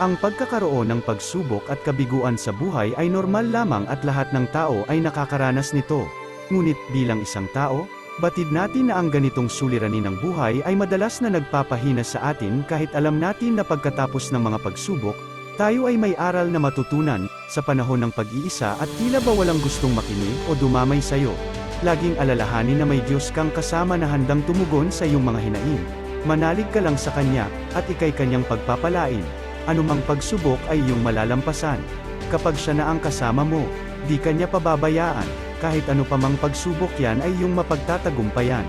Ang pagkakaroon ng pagsubok at kabiguan sa buhay ay normal lamang at lahat ng tao ay nakakaranas nito. Ngunit bilang isang tao, batid natin na ang ganitong suliranin ng buhay ay madalas na nagpapahina sa atin kahit alam natin na pagkatapos ng mga pagsubok, tayo ay may aral na matutunan, sa panahon ng pag-iisa at tila ba walang gustong makinig o dumamay sa'yo. Laging alalahanin na may Diyos kang kasama na handang tumugon sa iyong mga hinaing. Manalig ka lang sa Kanya, at ikay Kanyang pagpapalain. Anumang pagsubok ay iyong malalampasan. Kapag siya na ang kasama mo, di Kanya pababayaan, kahit ano pa mang pagsubok yan ay iyong mapagtatagumpayan.